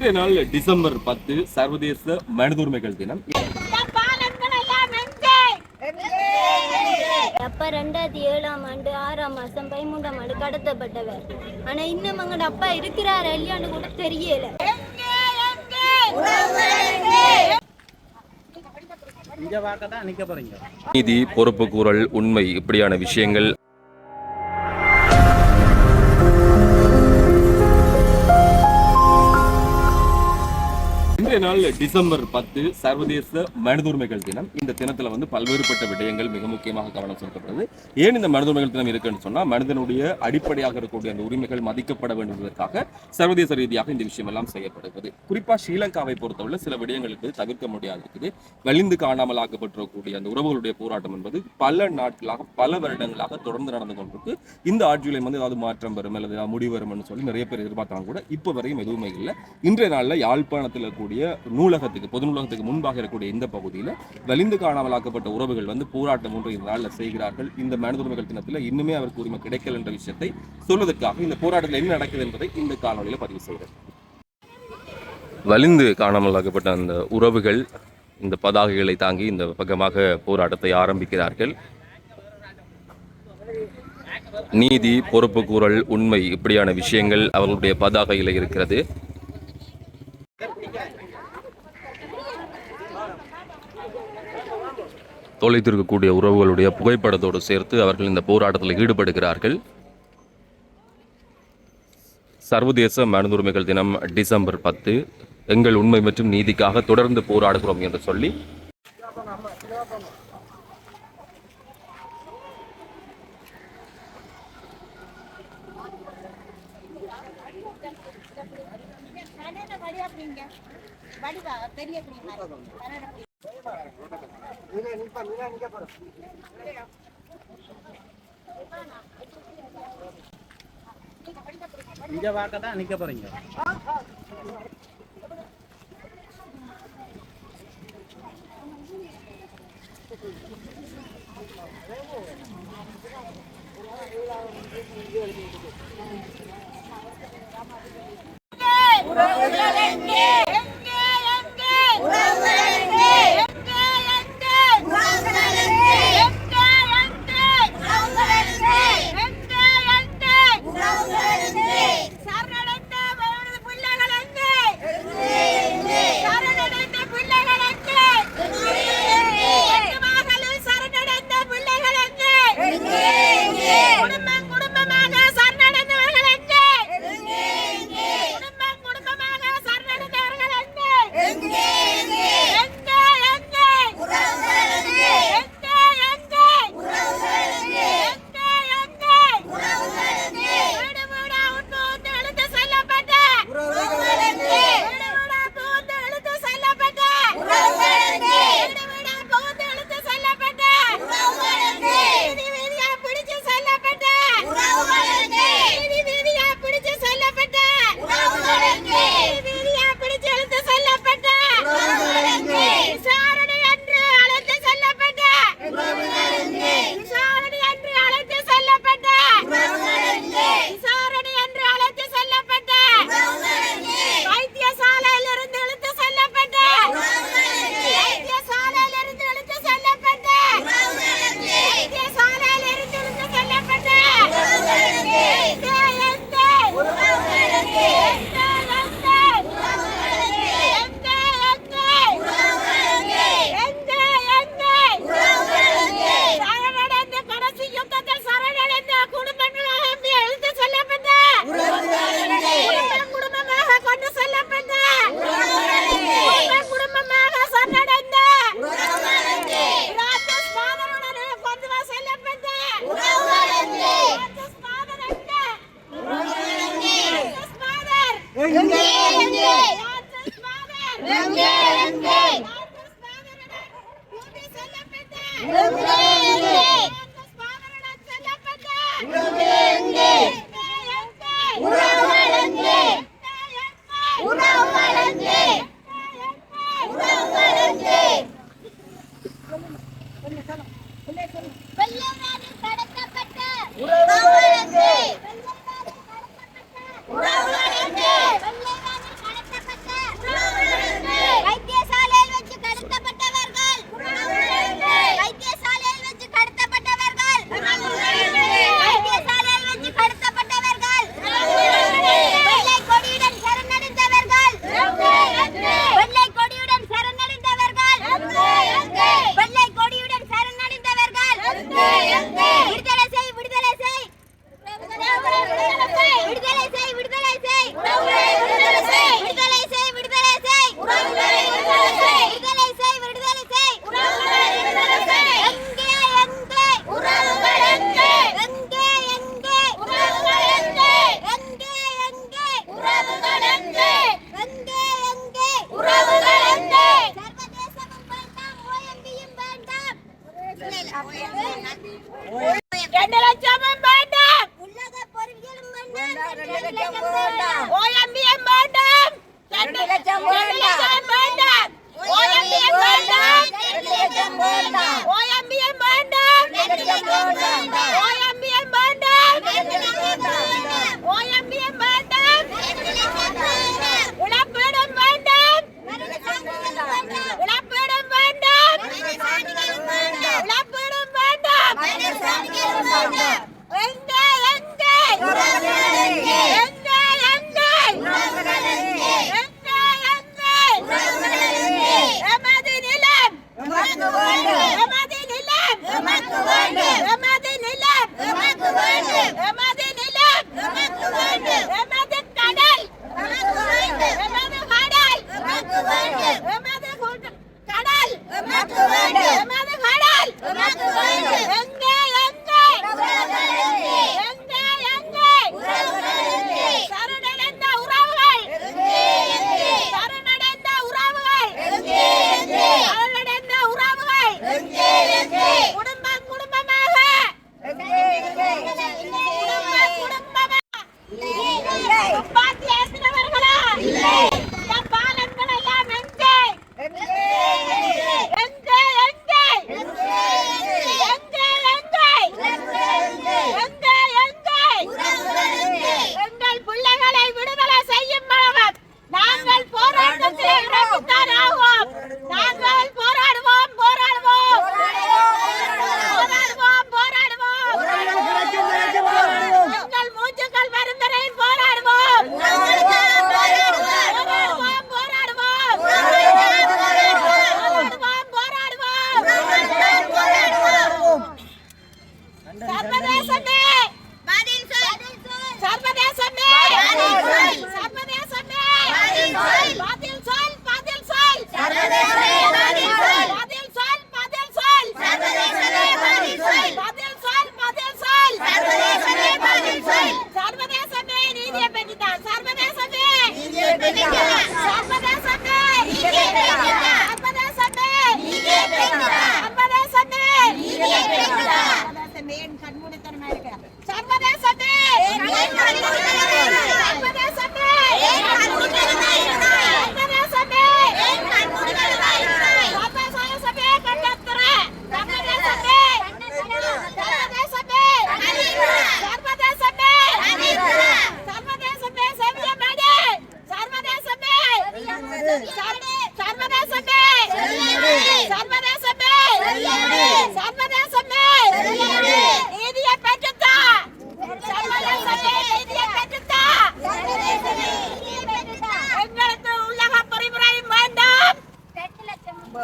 இன்றைய நாள் டிசம்பர் பத்து சர்வதேச மனித உரிமைகள் தினம் அப்பா ரெண்டாயிரத்தி ஏழாம் ஆண்டு ஆறாம் மாசம் பதிமூன்றாம் ஆண்டு கடத்தப்பட்டவர். ஆனா இன்னும் எங்கட அப்பா இருக்கிறாரா இல்லையான்னு கூட தெரியல. நீதி பொறுப்பு கூறல் உண்மை இப்படியான விஷயங்கள் நாள் டிசம்பர் பத்து சர்வதேச மனித உரிமைகள் தினம். இந்த தினத்தில் வந்து பல்வேறுபட்ட விடயங்கள் மிக முக்கியமாக கவனம் செலுத்தப்படுது. ஏன் இந்த மனித உரிமைகள் தினம் இருக்குன்னு சொன்னால் மனிதனுடைய அடிப்படையாக இருக்கக்கூடிய அந்த உரிமைகள் மதிக்கப்பட வேண்டியதற்காக சர்வதேச ரீதியாக இந்த விஷயம் எல்லாம் செய்யப்படுகிறது. குறிப்பா ஸ்ரீலங்காவை பொறுத்தவரை சில விடயங்களுக்கு தவிர்க்க முடியாது இருக்குது. வலிந்து காணாமல் ஆக்கப்பட்டிருக்கக்கூடிய அந்த உறவுகளுடைய போராட்டம் என்பது பல நாட்களாக பல வருடங்களாக தொடர்ந்து நடந்து கொண்டிருக்கு. இந்த ஆட்சியில் வந்து ஏதாவது மாற்றம் வரும் அல்லது முடிவு வரும்னு சொல்லி நிறைய பேர் எதிர்பார்த்தாங்க கூட இப்போ வரையும் எதுவுமே இல்லை. இன்றைய நாளில் யாழ்ப்பாணத்தில் இருக்கக்கூடிய நூலகத்துக்கு பொது நூலகத்துக்கு முன்பாக இருக்கக்கூடிய இந்த பகுதியில் வலிந்து காணாமலாக்கப்பட்ட உறவுகள் வந்து போராட்டம் ஒன்று இந்த நாளில் செய்கிறார்கள். இந்த மனித உரிமைகள் தினத்தில் இன்னுமே அவருக்கு உரிமை கிடைக்கல என்ற விஷயத்தை சொல்வதற்காக இந்த போராட்டத்தில் என்ன நடக்குது என்பதை இந்த காணொலியில் பதிவு செய்கிறேன். வலிந்து காணாமலாக்கப்பட்ட அந்த உறவுகள் இந்த பதாகைகளை தாங்கி இந்த பக்கமாக போராட்டத்தை ஆரம்பிக்கிறார்கள். நீதி பொறுப்பு கூறல் உண்மை இப்படியான விஷயங்கள் அவர்களுடைய பதாகையில் இருக்கிறது. தொலைத்திருக்கக்கூடிய உறவுகளுடைய புகைப்படத்தோடு சேர்த்து அவர்கள் இந்த போராட்டத்தில் ஈடுபடுகிறார்கள். சர்வதேச மனிதுரிமைகள் தினம் டிசம்பர் பத்து. எங்கள் உண்மை மற்றும் நீதிக்காக தொடர்ந்து போராடுகிறோம் என்று சொல்லி. இங்க பார்க்க தான் நிக்க போறீங்க குடும்பம் ரெண்டு லட்சமும் வேண்டாம் உலக பொறியியலும் வேண்டாம் ரெண்டு லட்சம் வேண்டாம். ஓஎம்பிஎம் வேண்டாம் ரெண்டு லட்சம் வேண்டாம் வேண்டாம் ஓஎம்பிஎம் வேண்டாம் ரெண்டு லட்சம் வேண்டாம் ஓஎம்பிஎம் வேண்டாம். ரெண்டு லட்சம் வேண்டாம். 喂你哪的。என் கண்மூடித்தனமா இருக்கு சர்வதேசமே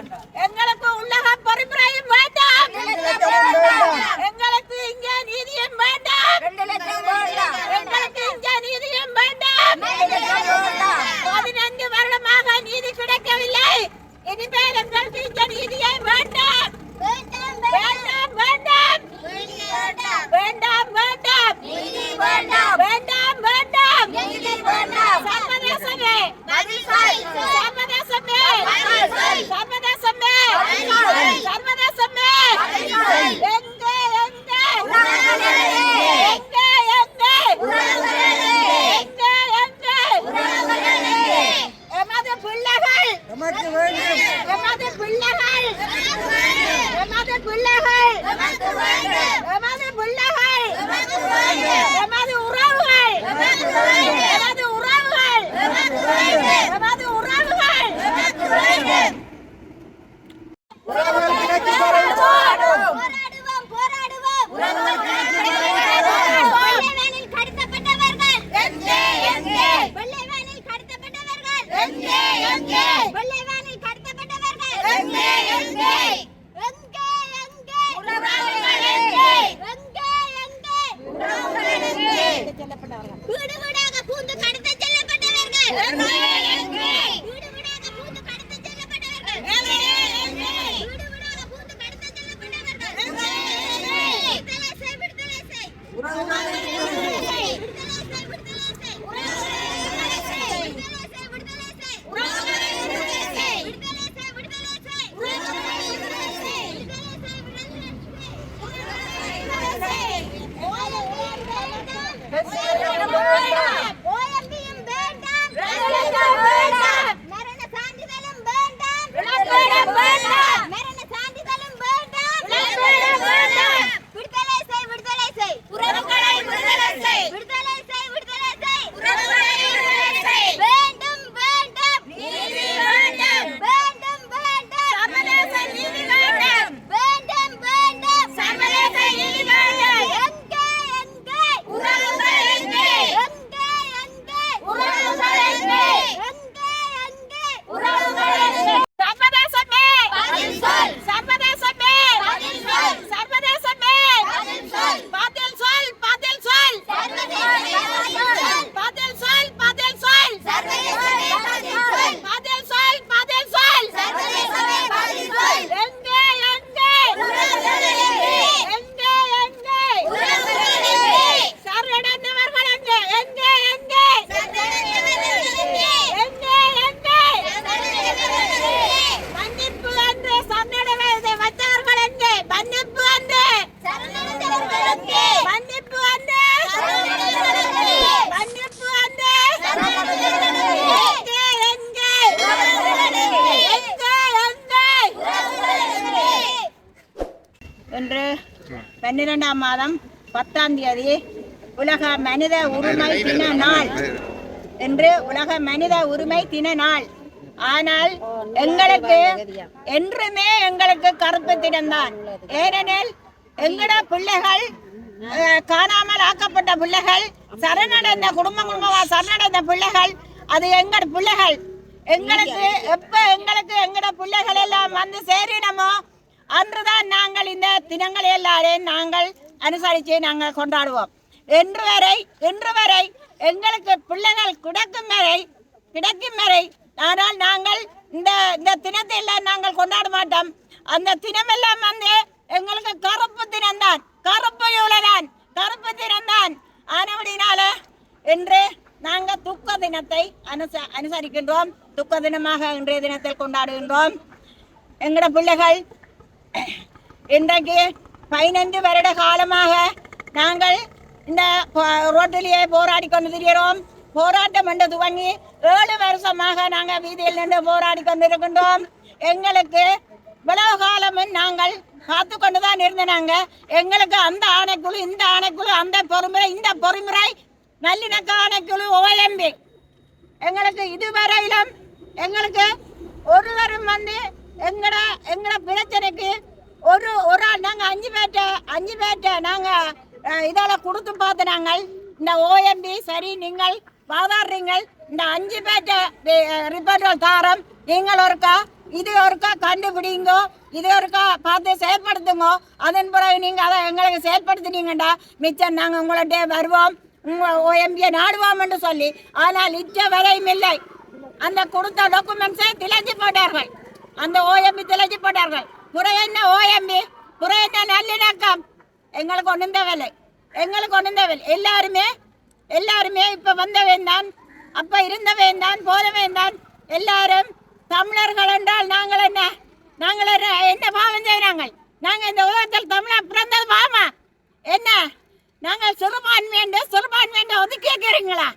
ಅಂತ பன்னிரெண்டாம் மாதம் பத்தாம் தேதி உலக மனித உரிமை தின நாள் என்று உலக மனித உரிமை தின நாள். ஆனால் எங்களுக்கு என்றுமே எங்களுக்கு கருப்பு தினம்தான். ஏனெனில் எங்கட பிள்ளைகள் அஹ், காணாமல் ஆக்கப்பட்ட பிள்ளைகள் சரணடைந்த குடும்ப குடும்பமா சரணடைந்த பிள்ளைகள் அது எங்கட பிள்ளைகள். எங்களுக்கு எப்ப எங்களுக்கு எங்கட பிள்ளைகள் எல்லாம் வந்து சேரினமோ அன்றுதான் நாங்கள் இந்த தினங்களை எல்லாரையும் நாங்கள் அனுசரித்து நாங்கள் கொண்டாடுவோம். இன்று வரை இன்று வரை எங்களுக்கு பிள்ளைகள் கிடக்கும் வரை கிடைக்கும் வரை ஆனால் நாங்கள் இந்த இந்த தினத்தை எல்லாம் நாங்கள் கொண்டாட மாட்டோம். அந்த தினமெல்லாம் வந்து எங்களுக்கு கருப்பு தினம்தான். கருப்பு யூலதான் கருப்பு தினம்தான். ஆனபடினால இன்று நாங்கள் துக்க தினத்தை அனுச அனுசரிக்கின்றோம். துக்க தினமாக இன்றைய தினத்தில் கொண்டாடுகின்றோம். எங்களோட பிள்ளைகள் இன்றைக்கு பதினைந்து வருட காலமாக நாங்கள் இந்த ரோட்டிலேயே போராடி கொண்டு திரிகிறோம் போராட்டம் என்று துவங்கி ஏழு வருஷமாக நாங்கள் வீதியில் நின்று போராடி கொண்டிருக்கின்றோம். எங்களுக்கு இவ்வளவு காலமும் நாங்கள் காத்து கொண்டு தான் இருந்தனாங்க எங்களுக்கு அந்த ஆணைக்குழு இந்த ஆணைக்குழு அந்த பொறுமுறை இந்த பொறுமுறை நல்லிணக்க ஆணைக்குழு ஓஎம்பி. எங்களுக்கு இதுவரையிலும் எங்களுக்கு ஒருவரும் வந்து எங்கட எங்கட பிரச்சனைக்கு? ஒரு ஒரு ஆள் நாங்கள் அஞ்சு பேர்ட்ட அஞ்சு பேர்ட்ட நாங்கள் அஹ், கொடுத்து பார்த்து நாங்கள் இந்த ஓஎம்பி சரி நீங்கள் வாதாடுறீங்கள். இந்த அஞ்சு பேர்ட்ட ரிப்போர்ட்கள் தாரம் நீங்கள் ஒருக்கா இது ஒருக்கா கண்டுபிடிங்கோ இது ஒருக்கா பார்த்து செயல்படுத்துங்க. அதன் பிறகு நீங்கள் அதை எங்களுக்கு செயல்படுத்தினீங்கடா. மிச்சம் நாங்கள் உங்கள்கிட்ட வருவோம். உங்கள் ஓஎம்பியை நாடுவோம் என்று சொல்லி. ஆனால் இச்ச வரையும் இல்லை. அந்த கொடுத்த டாக்குமெண்ட்ஸை திளைஞ்சு போட்டார்கள். அந்த ஓஎம்பி திளைச்சு போட்டார்கள். புற என்ன ஓஎம்பி புற என்ன நல்லிணக்கம்? எங்களுக்கு ஒன்றும் தேவையில்லை. எங்களுக்கு ஒன்றும் தேவையில்லை. எல்லாருமே எல்லாருமே இப்போ வந்தவன் தான். அப்ப இருந்தவன் தான் போதவன் தான். எல்லாரும் தமிழர்கள் என்றால் நாங்கள் என்ன? நாங்கள் என்ன என்ன பாவம் செய்கிறாங்கள்? நாங்கள் இந்த உலகத்தில் தமிழாக பிறந்தது பாவமா? என்ன? நாங்கள் சிறுபான்மை என்று சிறுபான்மை என்று ஒதுக்கி வைக்கிறீங்களா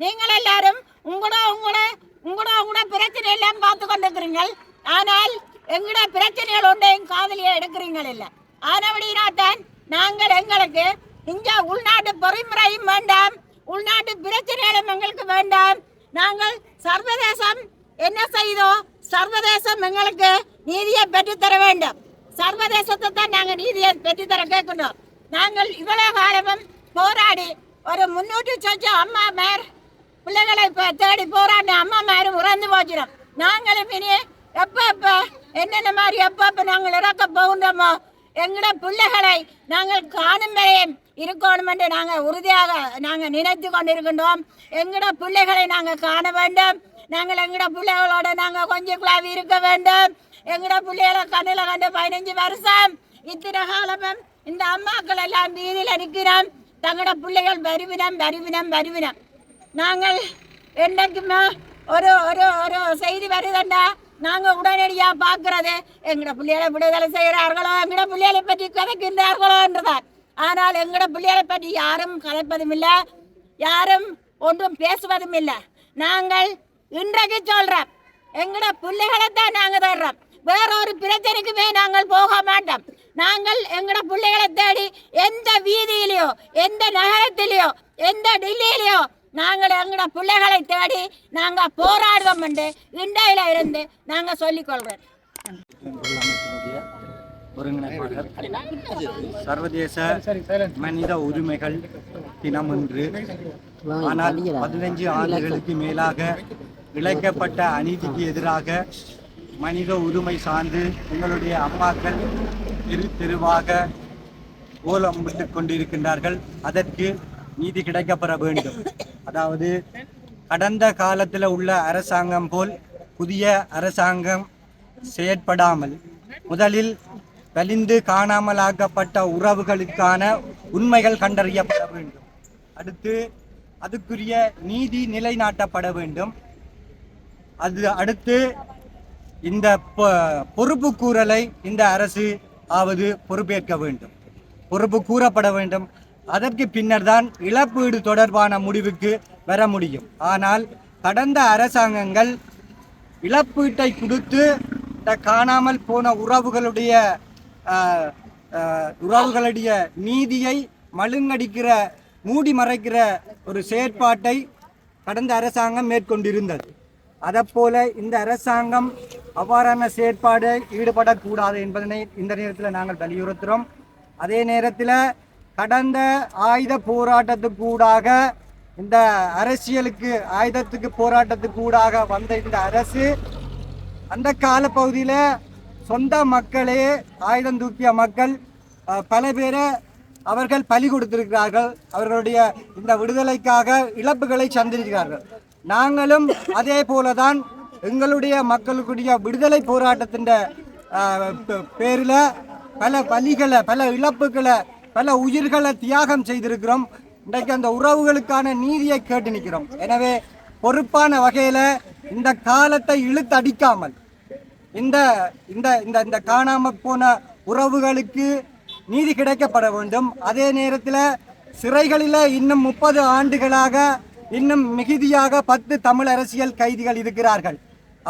நீங்கள் எல்லாரும் உங்களோட உங்களோட உங்களோட உங்களோட பிரச்சனை எல்லாம் பார்த்து கொண்டிருக்கிறீங்கள் ஆனால் எங்கட பிரச்சனைகள் ஒன்றையும் காதலியை எடுக்கிறீங்கள் இல்லை ஆனபடினாத்தான் நாங்கள் எங்களுக்கு இங்க உள்நாட்டு பொறிமுறையும் வேண்டாம் உள்நாட்டு பிரச்சனைகளும் எங்களுக்கு வேண்டாம். நாங்கள் சர்வதேசம் என்ன செய்தோ சர்வதேசம் எங்களுக்கு நீதியை பெற்றுத்தர வேண்டும். சர்வதேசத்தை தான் நாங்கள் நீதியை பெற்றுத்தர கேட்கணும் நாங்கள் இவ்வளவு காலமும் போராடி ஒரு முன்னூற்றி சொச்சம் அம்மா மேர் பிள்ளைகளை தேடி போராடின அம்மா மேரும் உறந்து போச்சிடும். நாங்களும் இனி எப்ப எப்ப? என்னென்ன மாதிரி எப்ப எப்ப நாங்கள் இறக்க போகின்றோமோ எங்கட பிள்ளைகளை நாங்கள் காணும் வரையும் இருக்கணும் என்று நாங்கள் உறுதியாக நாங்கள் நினைத்து கொண்டிருக்கின்றோம். எங்கட பிள்ளைகளை நாங்கள் காண வேண்டும். நாங்கள் எங்கட பிள்ளைகளோட நாங்கள் கொஞ்சம் குழாவி இருக்க வேண்டும். எங்கட பிள்ளைகளை கண்ணில் கண்டு பதினஞ்சு வருஷம். இத்தனை காலமும் இந்த அம்மாக்கள் எல்லாம் வீதியில் நிற்கிறோம். தங்களோட பிள்ளைகள் வருவினம் வருவினம் வருவினம். நாங்கள் என்றைக்குமே ஒரு ஒரு ஒரு செய்தி வருதுண்டா? நாங்கள் உடனடியாக பார்க்கறது எங்கட பிள்ளைகளை விடுதலை செய்கிறார்களோ எங்கட பிள்ளைகளை பற்றி கதைக்கின்றார்களோ என்றுதான். ஆனால் எங்கட பிள்ளைகளை பற்றி யாரும் கதைப்பதும் இல்லை யாரும் ஒன்றும் பேசுவதும் இல்லை நாங்கள் இன்றைக்கு சொல்கிறோம் எங்கட பிள்ளைகளை தான் நாங்கள் தர்றோம் வேற ஒரு பிரச்சனைக்குமே நாங்கள் போக மாட்டோம். நாங்கள் எங்கட பிள்ளைகளை தேடி எந்த வீதியிலையோ எந்த நகரத்திலேயோ எந்த டெல்லியிலையோ நாங்கள் எங்கட பிள்ளைகளை தேடி நாங்கள் போராடுவோம் என்று இண்டையில் இருந்து நாங்கள் சொல்லிக்கொள்வோம் ஒருங்கிணைப்பாளர் சர்வதேச மனித உரிமைகள் தினம் என்று ஆனால் பதினைஞ்சு ஆண்டுகளுக்கு மேலாக இழைக்கப்பட்ட அநீதிக்கு எதிராக மனித உரிமை சார்ந்து எங்களுடைய அம்மாக்கள் தெரு தெருவாக ஓலம் விட்டு கொண்டிருக்கின்றார்கள். அதற்கு நீதி கிடைக்கப்பெற வேண்டும். அதாவது கடந்த காலத்தில் உள்ள அரசாங்கம் போல் புதிய அரசாங்கம் செயற்படாமல் முதலில் வலிந்து காணாமலாக்கப்பட்ட உறவுகளுக்கான உண்மைகள் கண்டறியப்பட வேண்டும். அடுத்து அதுக்குரிய நீதி நிலைநாட்டப்பட வேண்டும். அது அடுத்து இந்த பொ- பொறுப்பு கூறலை இந்த அரசு ஆவது பொறுப்பேற்க வேண்டும். பொறுப்பு கூறப்பட வேண்டும். அதற்கு பின்னர் தான் இழப்பீடு தொடர்பான முடிவுக்கு வர முடியும். ஆனால் கடந்த அரசாங்கங்கள் இழப்பீட்டை கொடுத்து இந்த காணாமல் போன உறவுகளுடைய உறவுகளுடைய நீதியை மழுங்கடிக்கிற மூடி மறைக்கிற ஒரு செயற்பாட்டை கடந்த அரசாங்கம் மேற்கொண்டிருந்தது. அதைப்போல இந்த அரசாங்கம் அவ்வாறான செயற்பாடு ஈடுபடக்கூடாது என்பதனை இந்த நேரத்தில் நாங்கள் வலியுறுத்துகிறோம் அதே நேரத்தில் கடந்த ஆயுத போராட்டத்துக்கூடாக இந்த அரசியலுக்கு ஆயுதத்துக்கு போராட்டத்துக்கூடாக வந்த இந்த அரசு அந்த காலப்பகுதியில் சொந்த மக்களே ஆயுதம் தூக்கிய மக்கள் பல பேரை அவர்கள் பலி கொடுத்திருக்கிறார்கள். அவர்களுடைய இந்த விடுதலைக்காக இழப்புகளை சந்திருக்கிறார்கள் நாங்களும் அதே போல தான் எங்களுடைய மக்களுக்குடைய விடுதலை போராட்டத்தின் பேரில் பல பலிகளை பல இழப்புகளை பல உயிர்களை தியாகம் செய்திருக்கிறோம். இன்றைக்கு அந்த உறவுகளுக்கான நீதியை கேட்டு நிற்கிறோம். எனவே பொறுப்பான வகையில் இந்த காலத்தை இழுத்தடிக்காமல் இந்த இந்த இந்த இந்த காணாம போன உறவுகளுக்கு நீதி கிடைக்கப்பட வேண்டும். அதே நேரத்தில் சிறைகளில் இன்னும் முப்பது ஆண்டுகளாக இன்னும் மிகுதியாக பத்து தமிழ் அரசியல் கைதிகள் இருக்கிறார்கள்.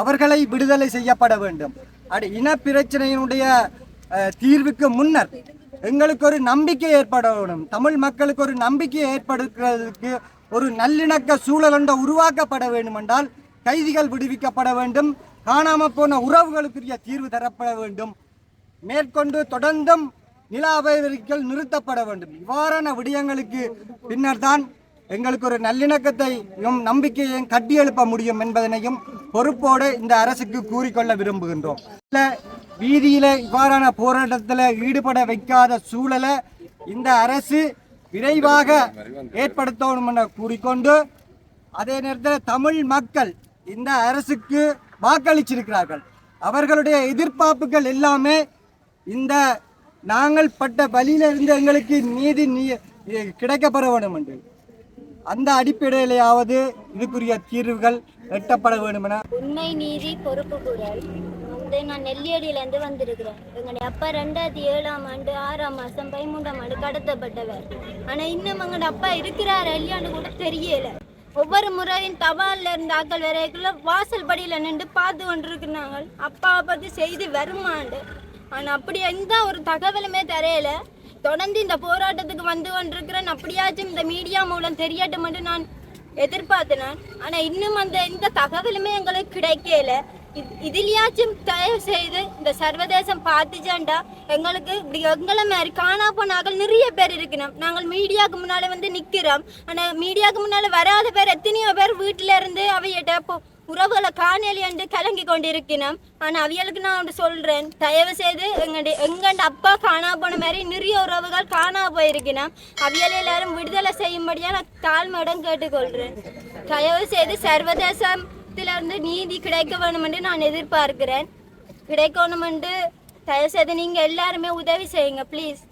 அவர்களை விடுதலை செய்யப்பட வேண்டும். அடி இன பிரச்சனையினுடைய தீர்வுக்கு முன்னர் எங்களுக்கு ஒரு நம்பிக்கை ஏற்பட வேண்டும் தமிழ் மக்களுக்கு ஒரு நம்பிக்கை ஏற்படுத்துறதுக்கு ஒரு நல்லிணக்க சூழல் ஒன்றை உருவாக்கப்பட வேண்டும் என்றால் கைதிகள் விடுவிக்கப்பட வேண்டும். காணாம போன உறவுகளுக்குரிய தீர்வு தரப்பட வேண்டும். மேற்கொண்டு தொடர்ந்தும் நில அபகரிக்கல் நிறுத்தப்பட வேண்டும். இவ்வாறான விடயங்களுக்கு பின்னர் தான் எங்களுக்கு ஒரு நல்லிணக்கத்தையும் நம்பிக்கையையும் கட்டியெழுப்ப முடியும் என்பதனையும் பொறுப்போடு இந்த அரசுக்கு கூறிக்கொள்ள விரும்புகின்றோம். வீதியில இவ்வாறான போராட்டத்தில் ஈடுபட வைக்காத சூழலை இந்த அரசு விரைவாக ஏற்படுத்தணும் என கூறிக்கொண்டு அதே நேரத்தில் தமிழ் மக்கள் இந்த அரசுக்கு வாக்களிச்சிருக்கிறார்கள். அவர்களுடைய எதிர்பார்ப்புகள் எல்லாமே இந்த நாங்கள் பட்ட வழியிலிருந்து எங்களுக்கு நீதி நீ கிடைக்கப்பெற வேண்டும் என்று அந்த அடிப்படையிலேயாவது இதுக்குரிய தீர்வுகள் எட்டப்பட வேண்டும் என உண்மை நீதி பொறுப்பு கூறல் வந்து நான் நெல்லியடியிலேருந்து வந்திருக்கிறேன். எங்களுடைய அப்பா ரெண்டாயிரத்தி ஏழாம் ஆண்டு ஆறாம் மாதம் பதிமூன்றாம் ஆண்டு கடத்தப்பட்டவர். ஆனால் இன்னும் எங்களோட அப்பா இருக்கிறார் இல்லையான்னு கூட தெரியல. ஒவ்வொரு முறையும் தபால்ல இருந்த ஆக்கள் வரைக்குள்ள வாசல் படியில் நின்று பார்த்து கொண்டிருக்கிறாங்க அப்பாவை பற்றி செய்தி வருமாண்டு. ஆனால் அப்படி எந்த ஒரு தகவலுமே தெரியல. தொடர்ந்து இந்த போராட்டத்துக்கு வந்து கொண்டிருக்கிறேன். அப்படியாச்சும் இந்த மீடியா மூலம் தெரியட்டும் மட்டும் நான் எதிர்பார்த்தேன் ஆனா இன்னும் அந்த இந்த தகவலுமே எங்களுக்கு கிடைக்கல. இதுலயாச்சும் தயவு செய்து இந்த சர்வதேசம் பார்த்துச்சாண்டா எங்களுக்கு இப்படி எங்களை மாதிரி காணா போனாக்கள் நிறைய பேர் இருக்கணும். நாங்கள் மீடியாவுக்கு முன்னால வந்து நிக்கிறோம். ஆனா மீடியாவுக்கு முன்னால வராத பேர் எத்தனையோ பேர் வீட்டுல இருந்து அவையிட்ட உறவுகளை காணொலி என்று கலங்கி கொண்டிருக்கணும் ஆனா அவியலுக்கு நான் ஒன்று சொல்றேன். தயவு செய்து எங்கடைய எங்கண்ட அப்பா காணா போன மாதிரி நிறைய உறவுகள் காணா போயிருக்கணும் அவியல் எல்லாரும் விடுதலை செய்யும்படியா நான் தாழ்மையுடன் கேட்டுக்கொள்றேன். தயவு செய்து சர்வதேசத்துல இருந்து நீதி கிடைக்க வேணும் என்று நான் எதிர்பார்க்கிறேன். கிடைக்கணும் என்று தயவு செய்து நீங்க எல்லாருமே உதவி செய்யுங்க ப்ளீஸ்